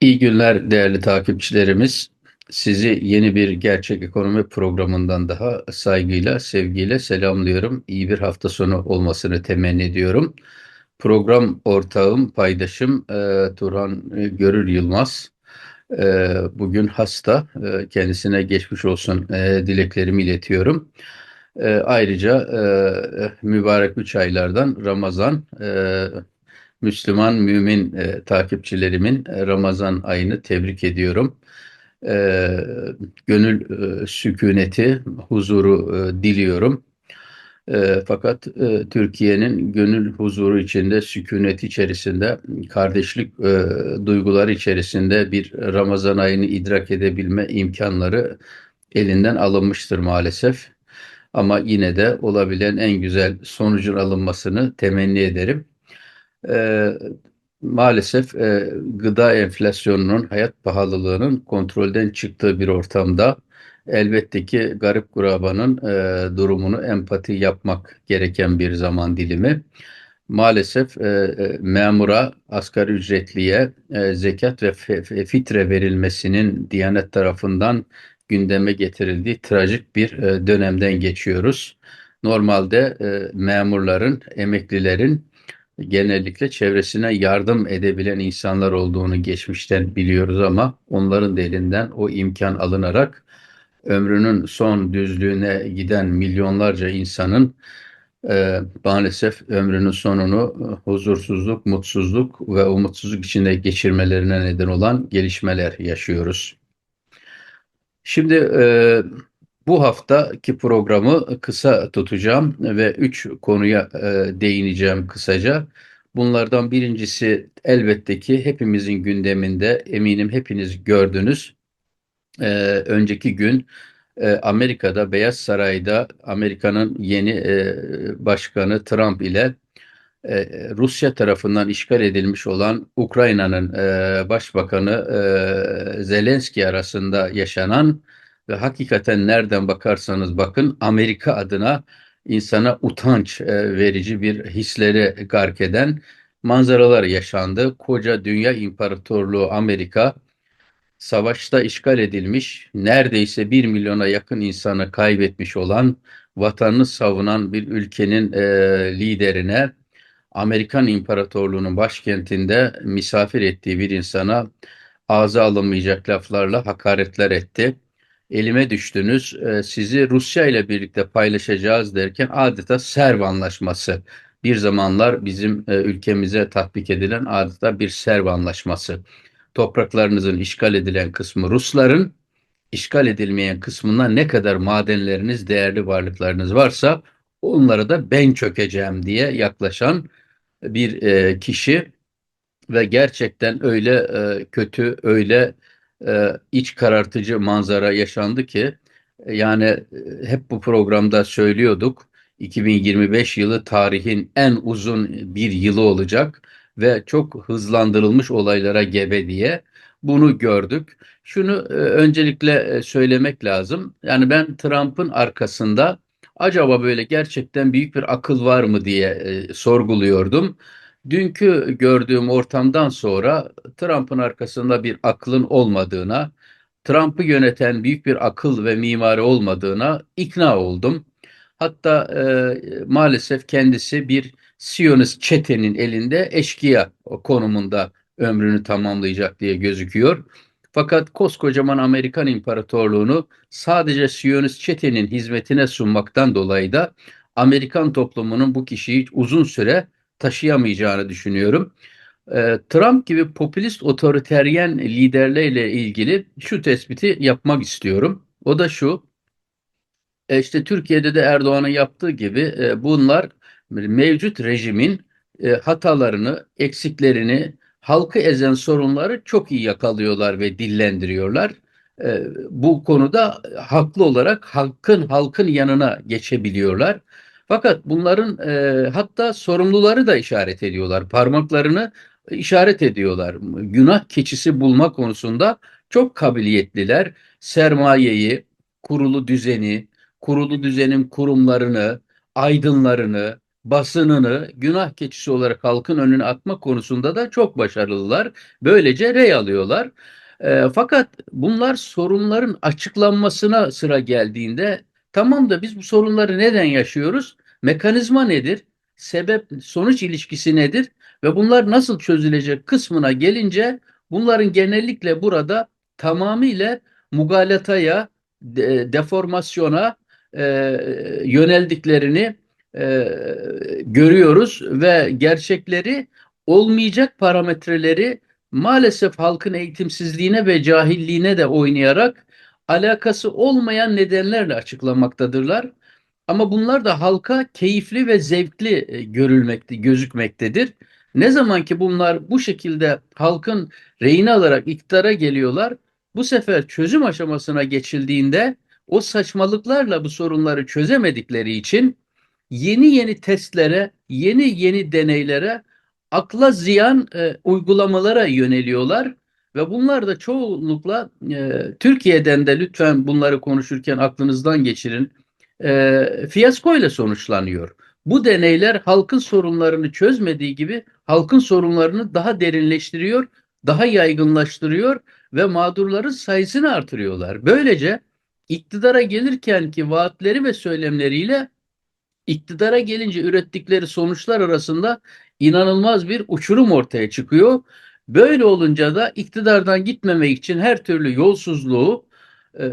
İyi günler değerli takipçilerimiz. Sizi yeni bir Gerçek Ekonomi programından daha saygıyla, sevgiyle selamlıyorum. İyi bir hafta sonu olmasını temenni ediyorum. Program ortağım, paydaşım e, Turhan e, Görür Yılmaz. E, bugün hasta. E, kendisine geçmiş olsun e, dileklerimi iletiyorum. E, ayrıca e, mübarek üç aylardan Ramazan e, Müslüman mümin e, takipçilerimin e, Ramazan ayını tebrik ediyorum. E, gönül e, sükuneti, huzuru e, diliyorum. E, fakat e, Türkiye'nin gönül huzuru içinde, sükunet içerisinde, kardeşlik e, duyguları içerisinde bir Ramazan ayını idrak edebilme imkanları elinden alınmıştır maalesef. Ama yine de olabilen en güzel sonucun alınmasını temenni ederim. E, maalesef e, gıda enflasyonunun, hayat pahalılığının kontrolden çıktığı bir ortamda elbette ki garip kurabanın e, durumunu empati yapmak gereken bir zaman dilimi. Maalesef e, e, memura, asgari ücretliye e, zekat ve fitre verilmesinin Diyanet tarafından gündeme getirildiği trajik bir e, dönemden geçiyoruz. Normalde e, memurların, emeklilerin genellikle çevresine yardım edebilen insanlar olduğunu geçmişten biliyoruz ama onların da elinden o imkan alınarak ömrünün son düzlüğüne giden milyonlarca insanın e, maalesef ömrünün sonunu e, huzursuzluk, mutsuzluk ve umutsuzluk içinde geçirmelerine neden olan gelişmeler yaşıyoruz. Şimdi e, bu haftaki programı kısa tutacağım ve üç konuya e, değineceğim kısaca. Bunlardan birincisi elbette ki hepimizin gündeminde, eminim hepiniz gördünüz. E, önceki gün e, Amerika'da, Beyaz Saray'da Amerika'nın yeni e, başkanı Trump ile e, Rusya tarafından işgal edilmiş olan Ukrayna'nın e, başbakanı e, Zelenski arasında yaşanan ve hakikaten nereden bakarsanız bakın Amerika adına insana utanç e, verici bir hisleri gark eden manzaralar yaşandı. Koca dünya imparatorluğu Amerika savaşta işgal edilmiş, neredeyse bir milyona yakın insanı kaybetmiş olan, vatanını savunan bir ülkenin e, liderine Amerikan İmparatorluğu'nun başkentinde misafir ettiği bir insana ağza alınmayacak laflarla hakaretler etti elime düştünüz, e, sizi Rusya ile birlikte paylaşacağız derken adeta Serv Anlaşması. Bir zamanlar bizim e, ülkemize tatbik edilen adeta bir Serv Anlaşması. Topraklarınızın işgal edilen kısmı Rusların, işgal edilmeyen kısmında ne kadar madenleriniz, değerli varlıklarınız varsa onlara da ben çökeceğim diye yaklaşan bir e, kişi ve gerçekten öyle kötü, öyle e, iç karartıcı manzara yaşandı ki e, yani e, hep bu programda söylüyorduk 2025 yılı tarihin en uzun bir yılı olacak ve çok hızlandırılmış olaylara gebe diye bunu gördük. Şunu e, öncelikle söylemek lazım. Yani ben Trump'ın arkasında acaba böyle gerçekten büyük bir akıl var mı diye sorguluyordum. Dünkü gördüğüm ortamdan sonra Trump'ın arkasında bir aklın olmadığına, Trump'ı yöneten büyük bir akıl ve mimari olmadığına ikna oldum. Hatta e, maalesef kendisi bir Siyonist çetenin elinde eşkıya konumunda ömrünü tamamlayacak diye gözüküyor. Fakat koskocaman Amerikan İmparatorluğunu sadece Siyonist çetenin hizmetine sunmaktan dolayı da Amerikan toplumunun bu kişiyi uzun süre taşıyamayacağını düşünüyorum. Ee, Trump gibi popülist otoriteryen liderlerle ilgili şu tespiti yapmak istiyorum. O da şu, e, işte Türkiye'de de Erdoğan'ın yaptığı gibi e, bunlar mevcut rejimin e, hatalarını, eksiklerini, halkı ezen sorunları çok iyi yakalıyorlar ve dillendiriyorlar. Bu konuda haklı olarak halkın halkın yanına geçebiliyorlar. Fakat bunların e, hatta sorumluları da işaret ediyorlar. Parmaklarını işaret ediyorlar. Günah keçisi bulma konusunda çok kabiliyetliler. Sermayeyi, kurulu düzeni, kurulu düzenin kurumlarını, aydınlarını, basınını günah keçisi olarak halkın önüne atma konusunda da çok başarılılar. Böylece rey alıyorlar. E, fakat bunlar sorunların açıklanmasına sıra geldiğinde tamam da biz bu sorunları neden yaşıyoruz? Mekanizma nedir? Sebep sonuç ilişkisi nedir? Ve bunlar nasıl çözülecek kısmına gelince bunların genellikle burada tamamıyla mugalataya, de, deformasyona e, yöneldiklerini e, görüyoruz ve gerçekleri olmayacak parametreleri maalesef halkın eğitimsizliğine ve cahilliğine de oynayarak alakası olmayan nedenlerle açıklamaktadırlar. Ama bunlar da halka keyifli ve zevkli e, görülmekte, gözükmektedir. Ne zaman ki bunlar bu şekilde halkın reyini alarak iktidara geliyorlar, bu sefer çözüm aşamasına geçildiğinde o saçmalıklarla bu sorunları çözemedikleri için yeni yeni testlere, yeni yeni deneylere, akla ziyan e, uygulamalara yöneliyorlar ve bunlar da çoğunlukla e, Türkiye'den de lütfen bunları konuşurken aklınızdan geçirin. E, fiyasko ile sonuçlanıyor. Bu deneyler halkın sorunlarını çözmediği gibi halkın sorunlarını daha derinleştiriyor, daha yaygınlaştırıyor ve mağdurların sayısını artırıyorlar. Böylece iktidara gelirken ki vaatleri ve söylemleriyle iktidara gelince ürettikleri sonuçlar arasında inanılmaz bir uçurum ortaya çıkıyor. Böyle olunca da iktidardan gitmemek için her türlü yolsuzluğu, e,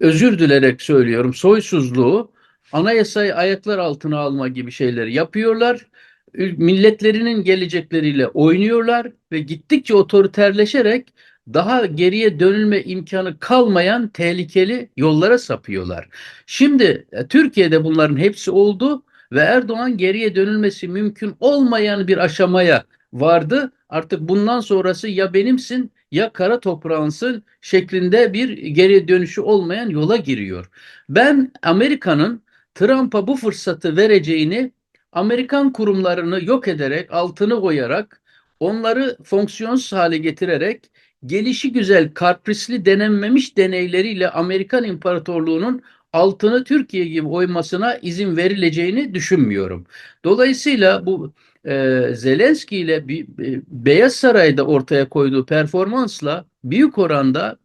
özür dilerek söylüyorum, soysuzluğu, anayasayı ayaklar altına alma gibi şeyleri yapıyorlar. Milletlerinin gelecekleriyle oynuyorlar ve gittikçe otoriterleşerek daha geriye dönülme imkanı kalmayan tehlikeli yollara sapıyorlar. Şimdi e, Türkiye'de bunların hepsi oldu ve Erdoğan geriye dönülmesi mümkün olmayan bir aşamaya vardı. Artık bundan sonrası ya benimsin ya kara toprağınsın şeklinde bir geri dönüşü olmayan yola giriyor. Ben Amerika'nın Trump'a bu fırsatı vereceğini Amerikan kurumlarını yok ederek, altını koyarak, onları fonksiyonsuz hale getirerek gelişi güzel karprisli denenmemiş deneyleriyle Amerikan İmparatorluğu'nun altını Türkiye gibi oymasına izin verileceğini düşünmüyorum. Dolayısıyla bu e, Zelenski ile e, Beyaz Saray'da ortaya koyduğu performansla büyük oranda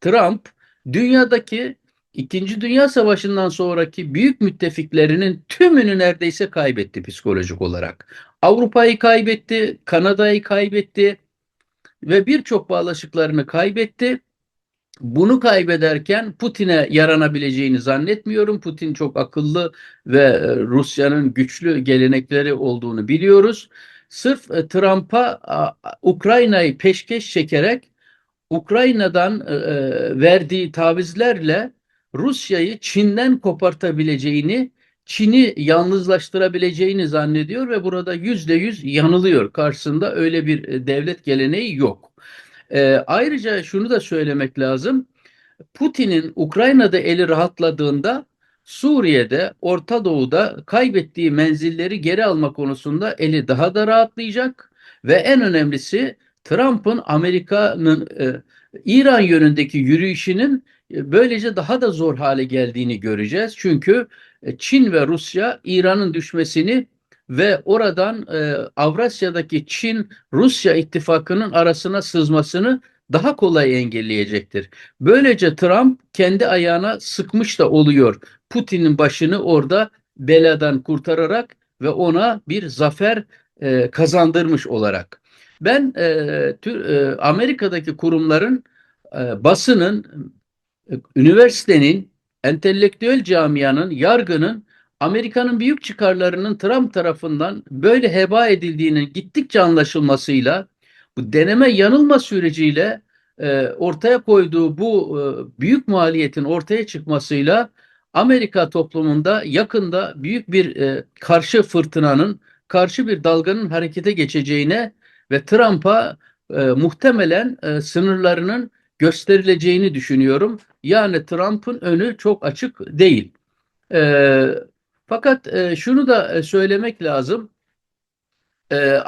Trump dünyadaki İkinci Dünya Savaşı'ndan sonraki büyük müttefiklerinin tümünü neredeyse kaybetti psikolojik olarak. Avrupa'yı kaybetti, Kanada'yı kaybetti ve birçok bağlaşıklarını kaybetti. Bunu kaybederken Putin'e yaranabileceğini zannetmiyorum. Putin çok akıllı ve e, Rusya'nın güçlü gelenekleri olduğunu biliyoruz. Sırf e, Trump'a Ukrayna'yı peşkeş çekerek Ukrayna'dan e, verdiği tavizlerle Rusya'yı Çin'den kopartabileceğini, Çin'i yalnızlaştırabileceğini zannediyor ve burada yüzde yüz yanılıyor. Karşısında öyle bir devlet geleneği yok. E, ayrıca şunu da söylemek lazım. Putin'in Ukrayna'da eli rahatladığında Suriye'de, Orta Doğu'da kaybettiği menzilleri geri alma konusunda eli daha da rahatlayacak ve en önemlisi Trump'ın Amerika'nın e, İran yönündeki yürüyüşünün e, böylece daha da zor hale geldiğini göreceğiz. Çünkü e, Çin ve Rusya İran'ın düşmesini ve oradan e, Avrasya'daki Çin-Rusya ittifakının arasına sızmasını daha kolay engelleyecektir. Böylece Trump kendi ayağına sıkmış da oluyor. Putin'in başını orada beladan kurtararak ve ona bir zafer e, kazandırmış olarak. Ben e, tür, e, Amerika'daki kurumların, e, basının, e, üniversitenin, entelektüel camianın, yargının Amerika'nın büyük çıkarlarının Trump tarafından böyle heba edildiğinin gittikçe anlaşılmasıyla bu deneme yanılma süreciyle e, ortaya koyduğu bu e, büyük maliyetin ortaya çıkmasıyla Amerika toplumunda yakında büyük bir e, karşı fırtınanın, karşı bir dalganın harekete geçeceğine ve Trump'a e, muhtemelen e, sınırlarının gösterileceğini düşünüyorum. Yani Trump'ın önü çok açık değil. E, fakat e, şunu da e, söylemek lazım. E,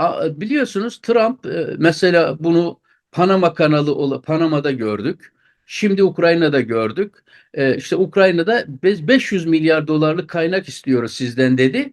biliyorsunuz Trump e, mesela bunu Panama kanalı Panama'da gördük. Şimdi Ukrayna'da gördük. E, işte Ukrayna'da biz 500 milyar dolarlık kaynak istiyoruz sizden dedi.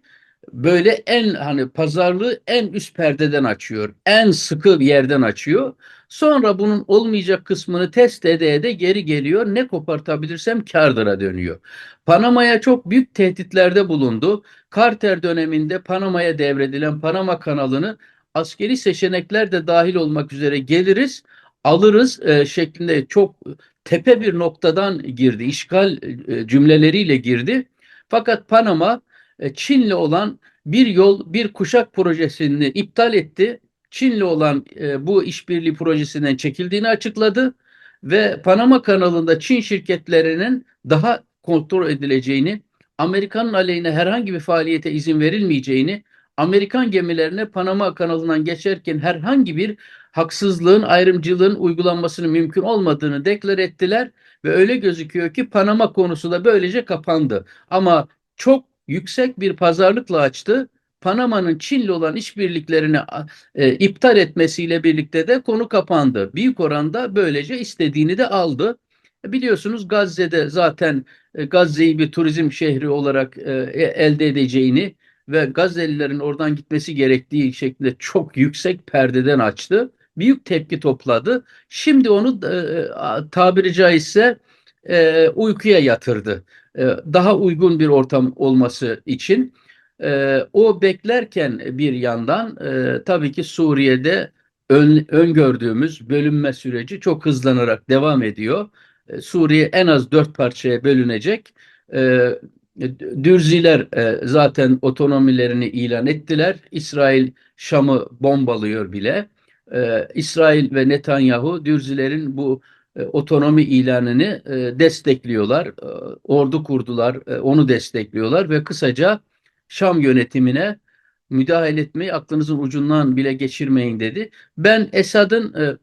böyle en hani pazarlığı en üst perdeden açıyor. En sıkı yerden açıyor. Sonra bunun olmayacak kısmını test ede ede geri geliyor. Ne kopartabilirsem kardıra dönüyor. Panama'ya çok büyük tehditlerde bulundu. Carter döneminde Panama'ya devredilen Panama kanalını askeri seçenekler de dahil olmak üzere geliriz, alırız e, şeklinde çok tepe bir noktadan girdi. İşgal e, cümleleriyle girdi. Fakat Panama e, Çin'le olan bir yol bir kuşak projesini iptal etti. Çin'le olan e, bu işbirliği projesinden çekildiğini açıkladı ve Panama kanalında Çin şirketlerinin daha kontrol edileceğini, Amerika'nın aleyhine herhangi bir faaliyete izin verilmeyeceğini, Amerikan gemilerine Panama kanalından geçerken herhangi bir haksızlığın, ayrımcılığın uygulanmasının mümkün olmadığını deklar ettiler ve öyle gözüküyor ki Panama konusu da böylece kapandı. Ama çok yüksek bir pazarlıkla açtı. Panama'nın Çin'le olan işbirliklerini e, iptal etmesiyle birlikte de konu kapandı. Büyük oranda böylece istediğini de aldı. Biliyorsunuz Gazze'de zaten e, Gazze'yi bir turizm şehri olarak e, e, elde edeceğini ve Gazze'lilerin oradan gitmesi gerektiği şeklinde çok yüksek perdeden açtı. Büyük tepki topladı. Şimdi onu e, tabiri caizse e, uykuya yatırdı. E, daha uygun bir ortam olması için. E, o beklerken bir yandan e, tabii ki Suriye'de ön, öngördüğümüz bölünme süreci çok hızlanarak devam ediyor. E, Suriye en az dört parçaya bölünecek. E, Dürziler e, zaten otonomilerini ilan ettiler. İsrail Şam'ı bombalıyor bile. E, İsrail ve Netanyahu Dürzilerin bu e, otonomi ilanını e, destekliyorlar. E, ordu kurdular, e, onu destekliyorlar ve kısaca Şam yönetimine müdahale etmeyi aklınızın ucundan bile geçirmeyin dedi. Ben Esad'ın e,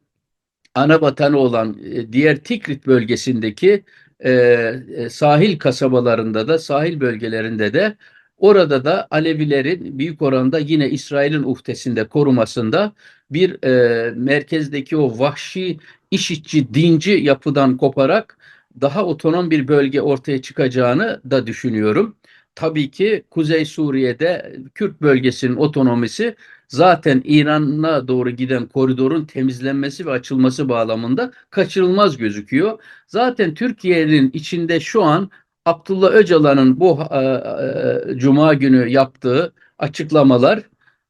ana vatanı olan e, diğer Tikrit bölgesindeki e, e, sahil kasabalarında da sahil bölgelerinde de orada da Alevilerin büyük oranda yine İsrail'in uhdesinde korumasında bir e, merkezdeki o vahşi işitçi, dinci yapıdan koparak daha otonom bir bölge ortaya çıkacağını da düşünüyorum. Tabii ki Kuzey Suriye'de Kürt bölgesinin otonomisi zaten İran'a doğru giden koridorun temizlenmesi ve açılması bağlamında kaçırılmaz gözüküyor. Zaten Türkiye'nin içinde şu an Abdullah Öcalan'ın bu e, e, Cuma günü yaptığı açıklamalar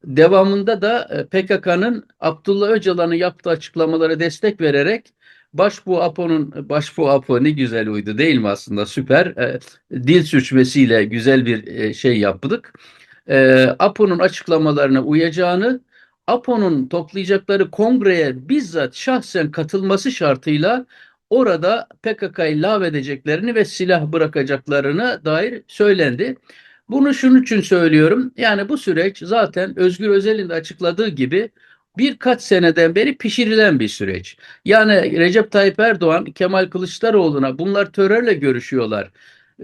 devamında da e, PKK'nın Abdullah Öcalan'ın yaptığı açıklamalara destek vererek Başbuğ Apo'nun Başbuğ Apo ne güzel uydu değil mi aslında süper e, dil sürçmesiyle güzel bir e, şey yaptık e, APO'nun açıklamalarına uyacağını, APO'nun toplayacakları kongreye bizzat şahsen katılması şartıyla orada PKK'yı lağvedeceklerini ve silah bırakacaklarına dair söylendi. Bunu şunun için söylüyorum. Yani bu süreç zaten Özgür Özel'in de açıkladığı gibi birkaç seneden beri pişirilen bir süreç. Yani Recep Tayyip Erdoğan, Kemal Kılıçdaroğlu'na bunlar terörle görüşüyorlar.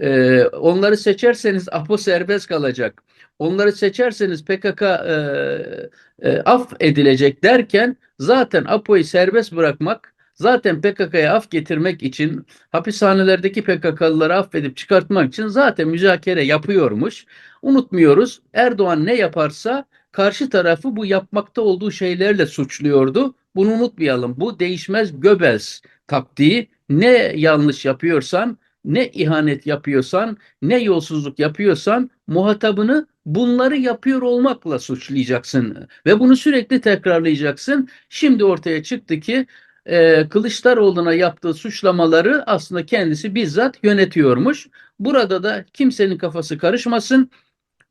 Ee, onları seçerseniz APO serbest kalacak onları seçerseniz PKK e, e, af edilecek derken zaten APO'yu serbest bırakmak zaten PKK'ya af getirmek için hapishanelerdeki PKK'lıları affedip çıkartmak için zaten müzakere yapıyormuş. Unutmuyoruz Erdoğan ne yaparsa karşı tarafı bu yapmakta olduğu şeylerle suçluyordu. Bunu unutmayalım. Bu değişmez Göbels taktiği ne yanlış yapıyorsan ne ihanet yapıyorsan, ne yolsuzluk yapıyorsan muhatabını bunları yapıyor olmakla suçlayacaksın ve bunu sürekli tekrarlayacaksın. Şimdi ortaya çıktı ki e, Kılıçdaroğlu'na yaptığı suçlamaları aslında kendisi bizzat yönetiyormuş. Burada da kimsenin kafası karışmasın.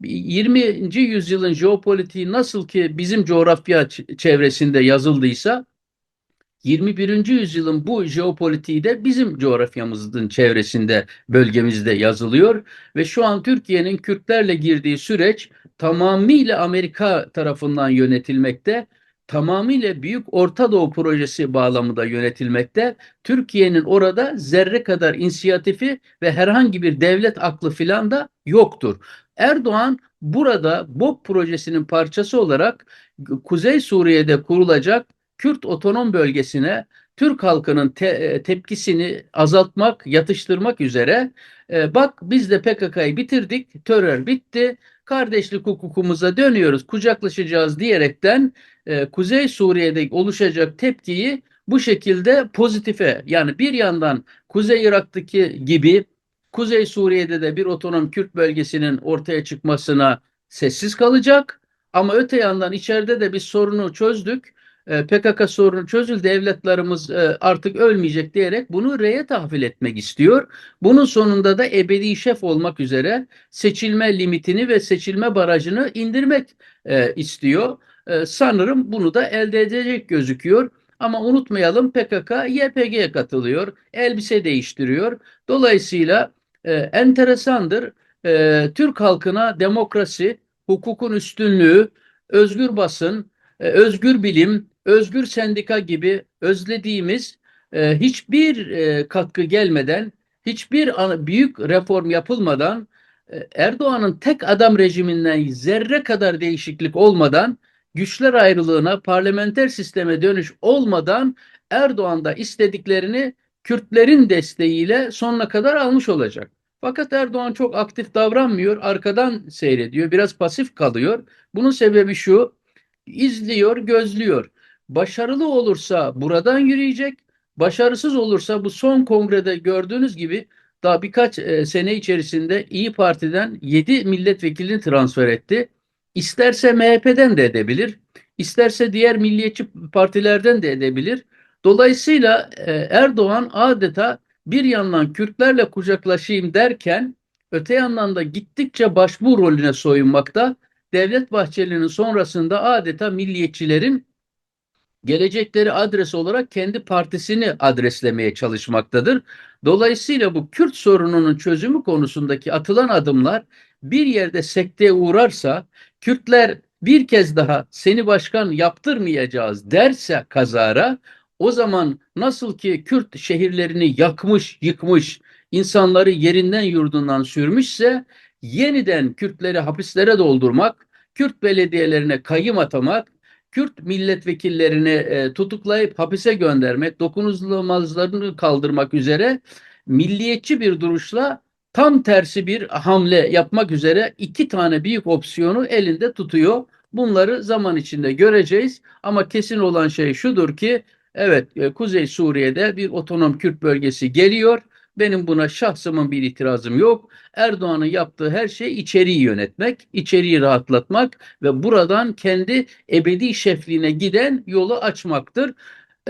20. yüzyılın jeopolitiği nasıl ki bizim coğrafya çevresinde yazıldıysa 21. yüzyılın bu jeopolitiği de bizim coğrafyamızın çevresinde, bölgemizde yazılıyor ve şu an Türkiye'nin Kürtlerle girdiği süreç tamamıyla Amerika tarafından yönetilmekte, tamamıyla Büyük Orta Doğu Projesi bağlamında yönetilmekte. Türkiye'nin orada zerre kadar inisiyatifi ve herhangi bir devlet aklı filan da yoktur. Erdoğan burada BOP projesinin parçası olarak Kuzey Suriye'de kurulacak Kürt otonom bölgesine Türk halkının te, e, tepkisini azaltmak, yatıştırmak üzere e, bak biz de PKK'yı bitirdik, terör bitti, kardeşlik hukukumuza dönüyoruz, kucaklaşacağız diyerekten e, Kuzey Suriye'de oluşacak tepkiyi bu şekilde pozitife yani bir yandan Kuzey Irak'taki gibi Kuzey Suriye'de de bir otonom Kürt bölgesinin ortaya çıkmasına sessiz kalacak. Ama öte yandan içeride de bir sorunu çözdük. E, PKK sorunu çözüldü. Devletlerimiz e, artık ölmeyecek diyerek bunu reye tahvil etmek istiyor. Bunun sonunda da ebedi şef olmak üzere seçilme limitini ve seçilme barajını indirmek e, istiyor. E, sanırım bunu da elde edecek gözüküyor. Ama unutmayalım PKK YPG'ye katılıyor, elbise değiştiriyor. Dolayısıyla e, enteresandır. E, Türk halkına demokrasi, hukukun üstünlüğü, özgür basın, e, özgür bilim, özgür sendika gibi özlediğimiz e, hiçbir e, katkı gelmeden, hiçbir ana, büyük reform yapılmadan, e, Erdoğan'ın tek adam rejiminden zerre kadar değişiklik olmadan, güçler ayrılığına, parlamenter sisteme dönüş olmadan Erdoğan da istediklerini Kürtlerin desteğiyle sonuna kadar almış olacak. Fakat Erdoğan çok aktif davranmıyor, arkadan seyrediyor, biraz pasif kalıyor. Bunun sebebi şu, izliyor, gözlüyor. Başarılı olursa buradan yürüyecek, başarısız olursa bu son kongrede gördüğünüz gibi daha birkaç e, sene içerisinde İyi Parti'den 7 milletvekilini transfer etti. İsterse MHP'den de edebilir, isterse diğer milliyetçi partilerden de edebilir. Dolayısıyla e, Erdoğan adeta bir yandan Kürtlerle kucaklaşayım derken öte yandan da gittikçe başbu rolüne soyunmakta. Devlet Bahçeli'nin sonrasında adeta milliyetçilerin gelecekleri adres olarak kendi partisini adreslemeye çalışmaktadır. Dolayısıyla bu Kürt sorununun çözümü konusundaki atılan adımlar bir yerde sekteye uğrarsa Kürtler bir kez daha seni başkan yaptırmayacağız derse kazara o zaman nasıl ki Kürt şehirlerini yakmış, yıkmış, insanları yerinden yurdundan sürmüşse yeniden Kürtleri hapislere doldurmak, Kürt belediyelerine kayyım atamak, Kürt milletvekillerini e, tutuklayıp hapise göndermek, dokunulmazlarını kaldırmak üzere milliyetçi bir duruşla tam tersi bir hamle yapmak üzere iki tane büyük opsiyonu elinde tutuyor. Bunları zaman içinde göreceğiz ama kesin olan şey şudur ki Evet, e, Kuzey Suriye'de bir otonom Kürt bölgesi geliyor. Benim buna şahsımın bir itirazım yok. Erdoğan'ın yaptığı her şey içeriği yönetmek, içeriği rahatlatmak ve buradan kendi ebedi şefliğine giden yolu açmaktır.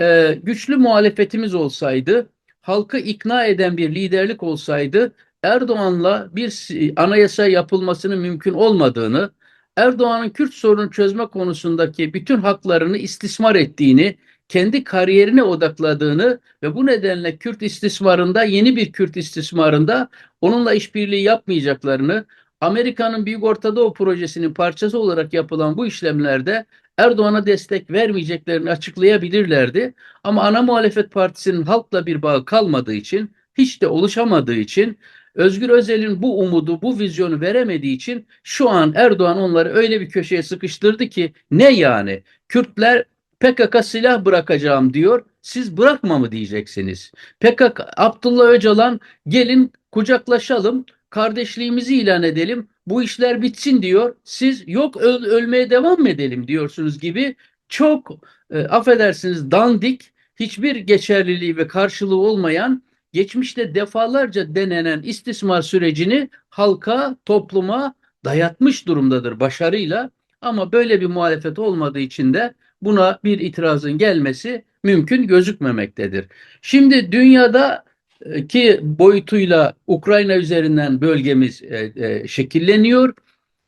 Ee, güçlü muhalefetimiz olsaydı, halkı ikna eden bir liderlik olsaydı, Erdoğan'la bir anayasa yapılmasının mümkün olmadığını, Erdoğan'ın Kürt sorunu çözme konusundaki bütün haklarını istismar ettiğini, kendi kariyerine odakladığını ve bu nedenle Kürt istismarında yeni bir Kürt istismarında onunla işbirliği yapmayacaklarını Amerika'nın Büyük Orta Doğu projesinin parçası olarak yapılan bu işlemlerde Erdoğan'a destek vermeyeceklerini açıklayabilirlerdi. Ama ana muhalefet partisinin halkla bir bağı kalmadığı için, hiç de oluşamadığı için, Özgür Özel'in bu umudu, bu vizyonu veremediği için şu an Erdoğan onları öyle bir köşeye sıkıştırdı ki ne yani? Kürtler PKK silah bırakacağım diyor. Siz bırakma mı diyeceksiniz? PKK Abdullah Öcalan gelin kucaklaşalım, kardeşliğimizi ilan edelim. Bu işler bitsin diyor. Siz yok öl ölmeye devam mı edelim diyorsunuz gibi çok e, affedersiniz dandik, hiçbir geçerliliği ve karşılığı olmayan geçmişte defalarca denenen istismar sürecini halka, topluma dayatmış durumdadır başarıyla. Ama böyle bir muhalefet olmadığı için de buna bir itirazın gelmesi mümkün gözükmemektedir. Şimdi dünyada e, ki boyutuyla Ukrayna üzerinden bölgemiz e, e, şekilleniyor.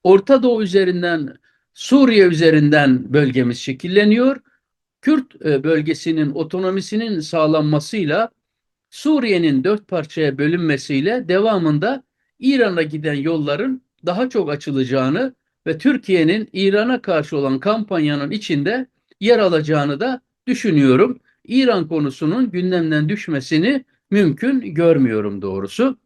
Orta Doğu üzerinden Suriye üzerinden bölgemiz şekilleniyor. Kürt bölgesinin otonomisinin sağlanmasıyla Suriye'nin dört parçaya bölünmesiyle devamında İran'a giden yolların daha çok açılacağını ve Türkiye'nin İran'a karşı olan kampanyanın içinde yer alacağını da düşünüyorum. İran konusunun gündemden düşmesini mümkün görmüyorum doğrusu.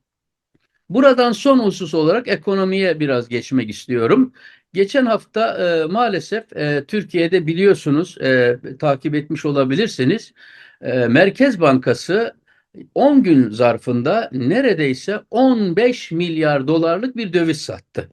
Buradan son husus olarak ekonomiye biraz geçmek istiyorum. Geçen hafta e, maalesef e, Türkiye'de biliyorsunuz e, takip etmiş olabilirsiniz. E, Merkez Bankası 10 gün zarfında neredeyse 15 milyar dolarlık bir döviz sattı.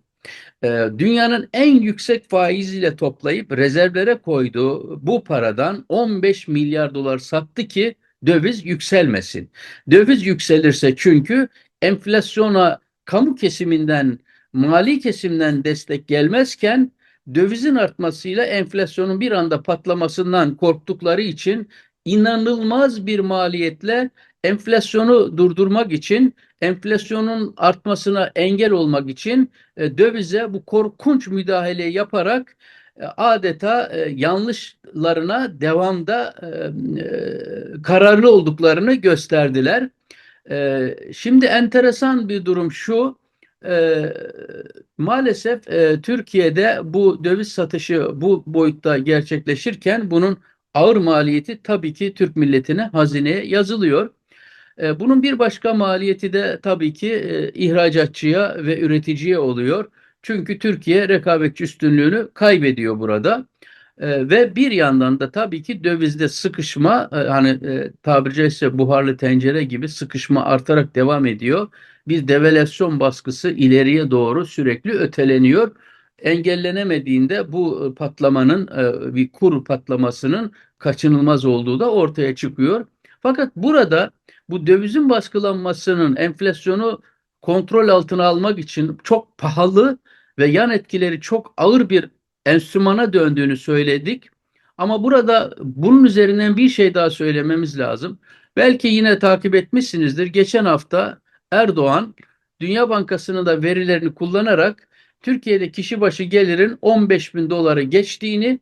Ee, dünyanın en yüksek faiziyle toplayıp rezervlere koyduğu bu paradan 15 milyar dolar sattı ki döviz yükselmesin. Döviz yükselirse çünkü enflasyona kamu kesiminden, mali kesimden destek gelmezken dövizin artmasıyla enflasyonun bir anda patlamasından korktukları için inanılmaz bir maliyetle enflasyonu durdurmak için enflasyonun artmasına engel olmak için e, dövize bu korkunç müdahale yaparak e, adeta e, yanlışlarına devamda e, e, kararlı olduklarını gösterdiler. E, şimdi enteresan bir durum şu. E, maalesef e, Türkiye'de bu döviz satışı bu boyutta gerçekleşirken bunun ağır maliyeti tabii ki Türk milletine, hazineye yazılıyor. E, bunun bir başka maliyeti de tabii ki e, ihracatçıya ve üreticiye oluyor. Çünkü Türkiye rekabetçi üstünlüğünü kaybediyor burada. E, ve bir yandan da tabii ki dövizde sıkışma hani tabiri caizse buharlı tencere gibi sıkışma artarak devam ediyor. Bir devalüasyon baskısı ileriye doğru sürekli öteleniyor. Engellenemediğinde bu patlamanın bir kur patlamasının kaçınılmaz olduğu da ortaya çıkıyor. Fakat burada bu dövizin baskılanmasının enflasyonu kontrol altına almak için çok pahalı ve yan etkileri çok ağır bir enstrümana döndüğünü söyledik. Ama burada bunun üzerinden bir şey daha söylememiz lazım. Belki yine takip etmişsinizdir. Geçen hafta Erdoğan Dünya Bankası'nın da verilerini kullanarak Türkiye'de kişi başı gelirin 15 bin doları geçtiğini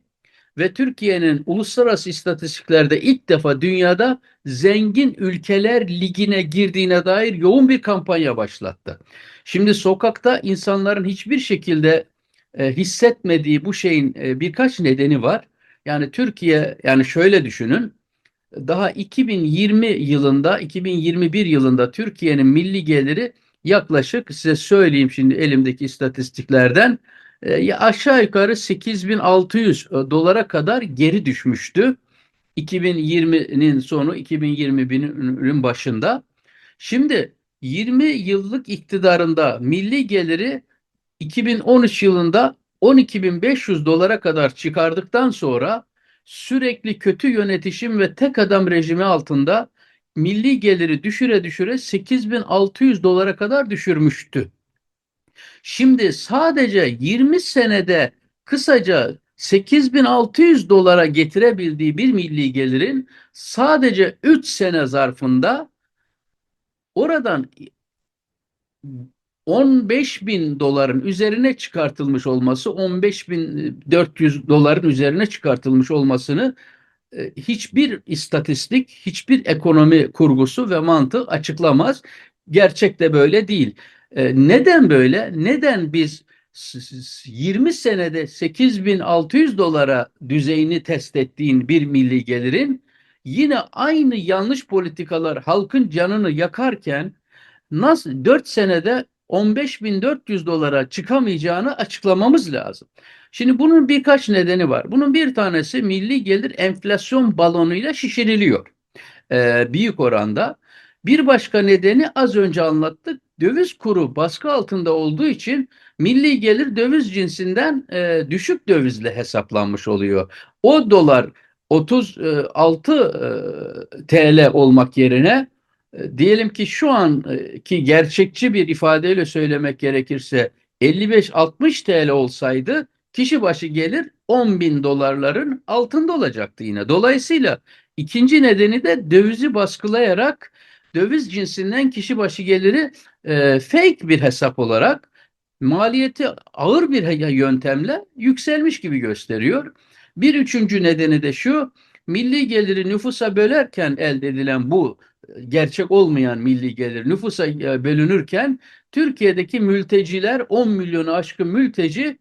ve Türkiye'nin uluslararası istatistiklerde ilk defa dünyada zengin ülkeler ligine girdiğine dair yoğun bir kampanya başlattı. Şimdi sokakta insanların hiçbir şekilde e, hissetmediği bu şeyin e, birkaç nedeni var. Yani Türkiye yani şöyle düşünün daha 2020 yılında 2021 yılında Türkiye'nin milli geliri yaklaşık size söyleyeyim şimdi elimdeki istatistiklerden e, aşağı yukarı 8600 e, dolara kadar geri düşmüştü. 2020'nin sonu 2021'in başında. Şimdi 20 yıllık iktidarında milli geliri 2013 yılında 12.500 dolara kadar çıkardıktan sonra sürekli kötü yönetişim ve tek adam rejimi altında milli geliri düşüre düşüre 8600 dolara kadar düşürmüştü. Şimdi sadece 20 senede kısaca 8600 dolara getirebildiği bir milli gelirin sadece 3 sene zarfında oradan 15 bin doların üzerine çıkartılmış olması 15 bin 400 doların üzerine çıkartılmış olmasını hiçbir istatistik, hiçbir ekonomi kurgusu ve mantığı açıklamaz. Gerçek de böyle değil. E, neden böyle? Neden biz 20 senede 8600 dolara düzeyini test ettiğin bir milli gelirin yine aynı yanlış politikalar halkın canını yakarken nasıl 4 senede 15.400 dolara çıkamayacağını açıklamamız lazım. Şimdi bunun birkaç nedeni var. Bunun bir tanesi milli gelir enflasyon balonuyla şişiriliyor. Ee, büyük oranda. Bir başka nedeni az önce anlattık. Döviz kuru baskı altında olduğu için milli gelir döviz cinsinden e, düşük dövizle hesaplanmış oluyor. O dolar 36 e, TL olmak yerine e, diyelim ki şu anki gerçekçi bir ifadeyle söylemek gerekirse 55-60 TL olsaydı kişi başı gelir 10 bin dolarların altında olacaktı yine. Dolayısıyla ikinci nedeni de dövizi baskılayarak döviz cinsinden kişi başı geliri e, fake bir hesap olarak maliyeti ağır bir yöntemle yükselmiş gibi gösteriyor. Bir üçüncü nedeni de şu, milli geliri nüfusa bölerken elde edilen bu gerçek olmayan milli gelir nüfusa e, bölünürken Türkiye'deki mülteciler 10 milyonu aşkın mülteci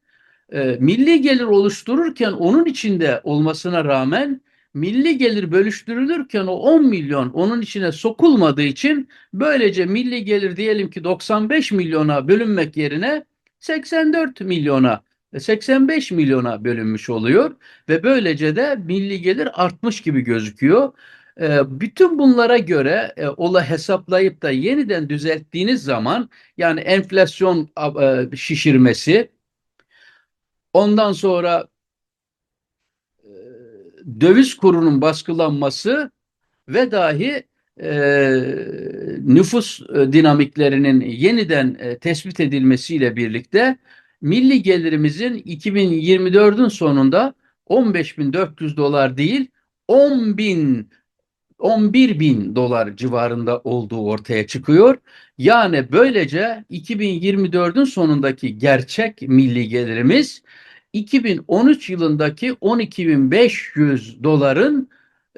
e, milli gelir oluştururken onun içinde olmasına rağmen milli gelir bölüştürülürken o 10 milyon onun içine sokulmadığı için böylece milli gelir diyelim ki 95 milyona bölünmek yerine 84 milyona 85 milyona bölünmüş oluyor ve böylece de milli gelir artmış gibi gözüküyor. E, bütün bunlara göre e, ola hesaplayıp da yeniden düzelttiğiniz zaman yani enflasyon e, şişirmesi Ondan sonra e, döviz kurunun baskılanması ve dahi e, nüfus e, dinamiklerinin yeniden e, tespit edilmesiyle birlikte milli gelirimizin 2024'ün sonunda 15.400 dolar değil 10 bin 11 bin dolar civarında olduğu ortaya çıkıyor. Yani böylece 2024'ün sonundaki gerçek milli gelirimiz 2013 yılındaki 12.500 doların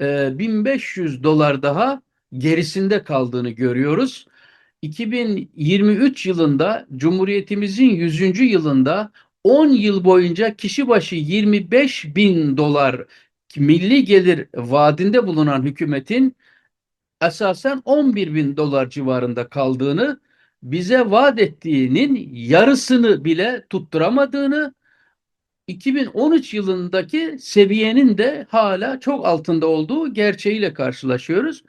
e, 1500 dolar daha gerisinde kaldığını görüyoruz. 2023 yılında Cumhuriyetimizin 100. yılında 10 yıl boyunca kişi başı 25 bin dolar milli gelir vaadinde bulunan hükümetin esasen 11 bin dolar civarında kaldığını, bize vaat ettiğinin yarısını bile tutturamadığını, 2013 yılındaki seviyenin de hala çok altında olduğu gerçeğiyle karşılaşıyoruz.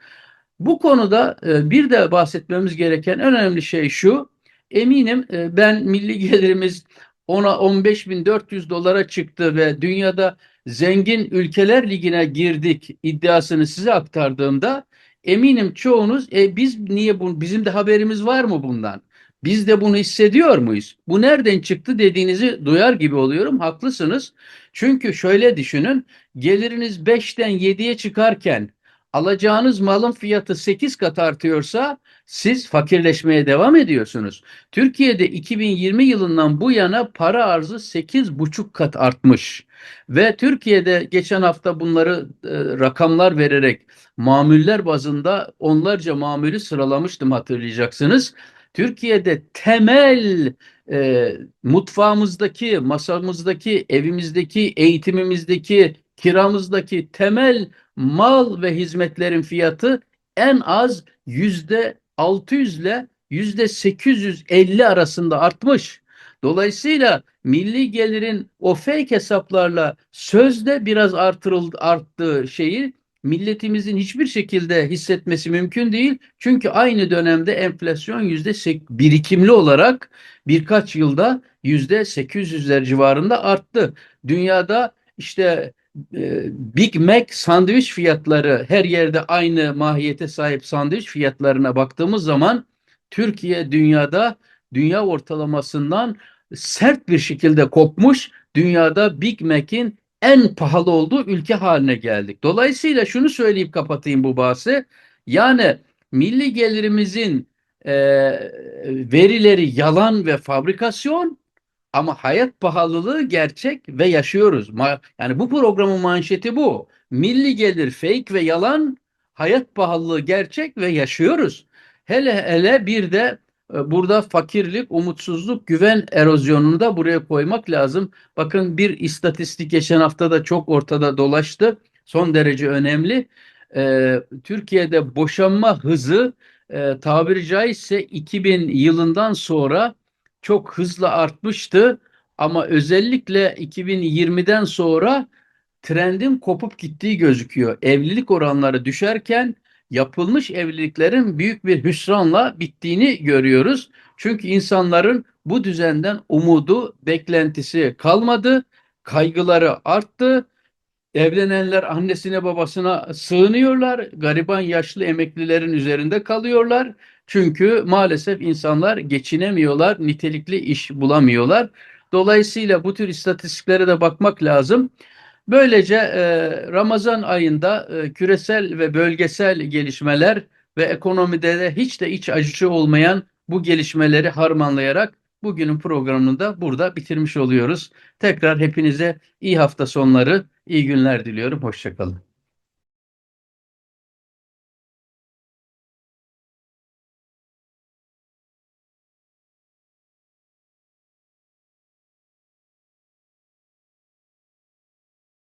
Bu konuda e, bir de bahsetmemiz gereken önemli şey şu. Eminim e, ben milli gelirimiz ona 15.400 dolara çıktı ve dünyada zengin ülkeler ligine girdik iddiasını size aktardığımda eminim çoğunuz e, biz niye bu bizim de haberimiz var mı bundan? Biz de bunu hissediyor muyuz? Bu nereden çıktı dediğinizi duyar gibi oluyorum. Haklısınız. Çünkü şöyle düşünün. Geliriniz 5'ten 7'ye çıkarken alacağınız malın fiyatı 8 kat artıyorsa siz fakirleşmeye devam ediyorsunuz. Türkiye'de 2020 yılından bu yana para arzı 8,5 kat artmış. Ve Türkiye'de geçen hafta bunları e, rakamlar vererek mamuller bazında onlarca mamülü sıralamıştım hatırlayacaksınız. Türkiye'de temel e, mutfağımızdaki, masamızdaki, evimizdeki, eğitimimizdeki, kiramızdaki temel mal ve hizmetlerin fiyatı en az yüzde 600 ile yüzde 850 arasında artmış. Dolayısıyla milli gelirin o fake hesaplarla sözde biraz artırıldı, arttığı şeyi milletimizin hiçbir şekilde hissetmesi mümkün değil. Çünkü aynı dönemde enflasyon yüzde birikimli olarak birkaç yılda yüzde 800'ler civarında arttı. Dünyada işte Big Mac sandviç fiyatları her yerde aynı mahiyete sahip sandviç fiyatlarına baktığımız zaman Türkiye dünyada dünya ortalamasından sert bir şekilde kopmuş. Dünyada Big Mac'in en pahalı olduğu ülke haline geldik. Dolayısıyla şunu söyleyip kapatayım bu bahsi. Yani milli gelirimizin e, verileri yalan ve fabrikasyon ama hayat pahalılığı gerçek ve yaşıyoruz. Yani bu programın manşeti bu. Milli gelir fake ve yalan, hayat pahalılığı gerçek ve yaşıyoruz. Hele hele bir de e, burada fakirlik, umutsuzluk, güven erozyonunu da buraya koymak lazım. Bakın bir istatistik geçen hafta da çok ortada dolaştı. Son derece önemli. Ee, Türkiye'de boşanma hızı e, tabiri caizse 2000 yılından sonra çok hızlı artmıştı. Ama özellikle 2020'den sonra trendin kopup gittiği gözüküyor. Evlilik oranları düşerken yapılmış evliliklerin büyük bir hüsranla bittiğini görüyoruz. Çünkü insanların bu düzenden umudu, beklentisi kalmadı, kaygıları arttı. Evlenenler annesine babasına sığınıyorlar, gariban yaşlı emeklilerin üzerinde kalıyorlar. Çünkü maalesef insanlar geçinemiyorlar, nitelikli iş bulamıyorlar. Dolayısıyla bu tür istatistiklere de bakmak lazım. Böylece e, Ramazan ayında e, küresel ve bölgesel gelişmeler ve ekonomide de hiç de iç acıcı olmayan bu gelişmeleri harmanlayarak bugünün programını da burada bitirmiş oluyoruz. Tekrar hepinize iyi hafta sonları, iyi günler diliyorum. Hoşçakalın.